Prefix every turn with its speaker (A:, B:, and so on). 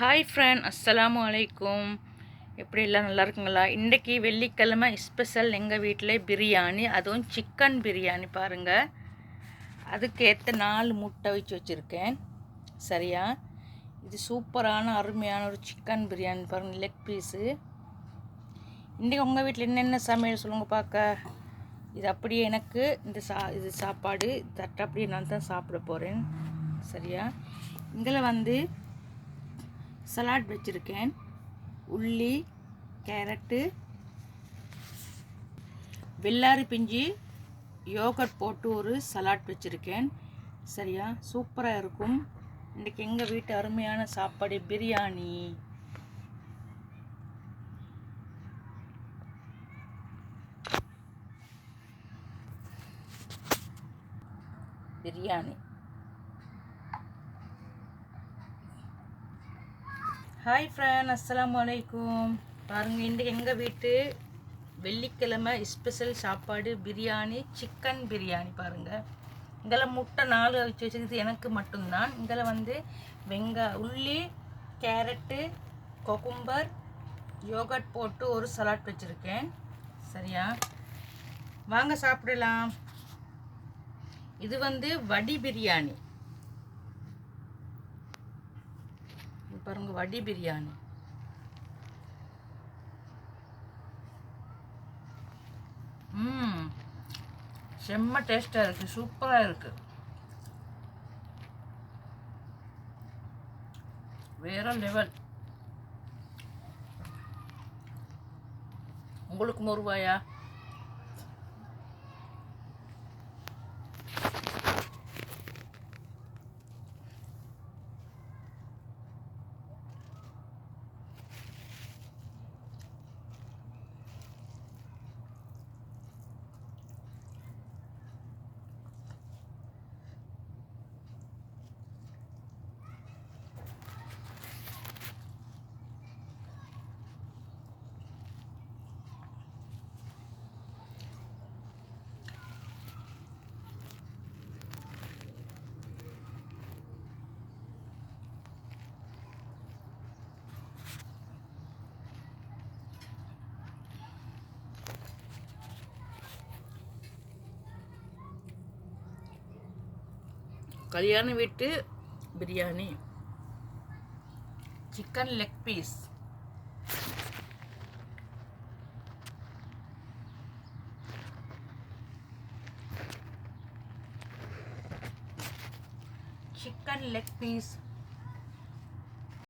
A: Hi friend அஸ்ஸலாமு அலைக்கும் எப்படி எல்லாம் நல்லா இருக்குங்களா? இன்றைக்கி வெள்ளிக்கிழமை ஸ்பெஷல் எங்கள் வீட்டில் பிரியாணி அதுவும் சிக்கன் பிரியாணி பாருங்கள் அதுக்கேற்ற நாலு முட்டை வச்சு வச்சுருக்கேன். சரியா? இது சூப்பரான அருமையான ஒரு சிக்கன் பிரியாணி பாருங்கள் லெக் பீஸு இன்றைக்கி உங்கள் வீட்டில் என்னென்ன சமையல் சொல்லுங்கள் பார்க்க இது அப்படியே எனக்கு இந்த சா இது சாப்பாடு தட்டை அப்படியே நான் தான் சாப்பிட போகிறேன் சரியா? இதில் வந்து சலாட் வச்சுருக்கேன். உள்ளி கேரட்டு வெள்ளாரி பிஞ்சு யோகட் போட்டு ஒரு சலாட் வச்சுருக்கேன். சரியா? சூப்பராக இருக்கும். இன்றைக்கி எங்கள் வீட்டு அருமையான சாப்பாடு பிரியாணி. பிரியாணி. ஹாய் ஃப்ரெண்ட் அஸ்லாம் வலைக்கும் பாருங்கள் இன்றைக்கு எங்கள் வீட்டு வெள்ளிக்கிழமை ஸ்பெஷல் சாப்பாடு பிரியாணி சிக்கன் பிரியாணி பாருங்கள் இங்கெல்லாம் முட்டை நாலு வச்சு வச்சுருக்குது. எனக்கு மட்டும்தான். இங்கெல்லாம் வந்து வெங்காய உள்ளி கேரட்டு கொக்கும்பர் யோகட் போட்டு ஒரு சலாட் வச்சுருக்கேன். சரியா? வாங்க சாப்பிடலாம். இது வந்து வடி பிரியாணி. இது பாருங்க வடி பிரியாணி. ம் செம்ம டேஸ்டாக இருக்குது சூப்பராக இருக்குது வேற லெவல் உங்களுக்கு ஒரு கல்யாண வீட்டு biryani. Chicken leg piece chicken leg piece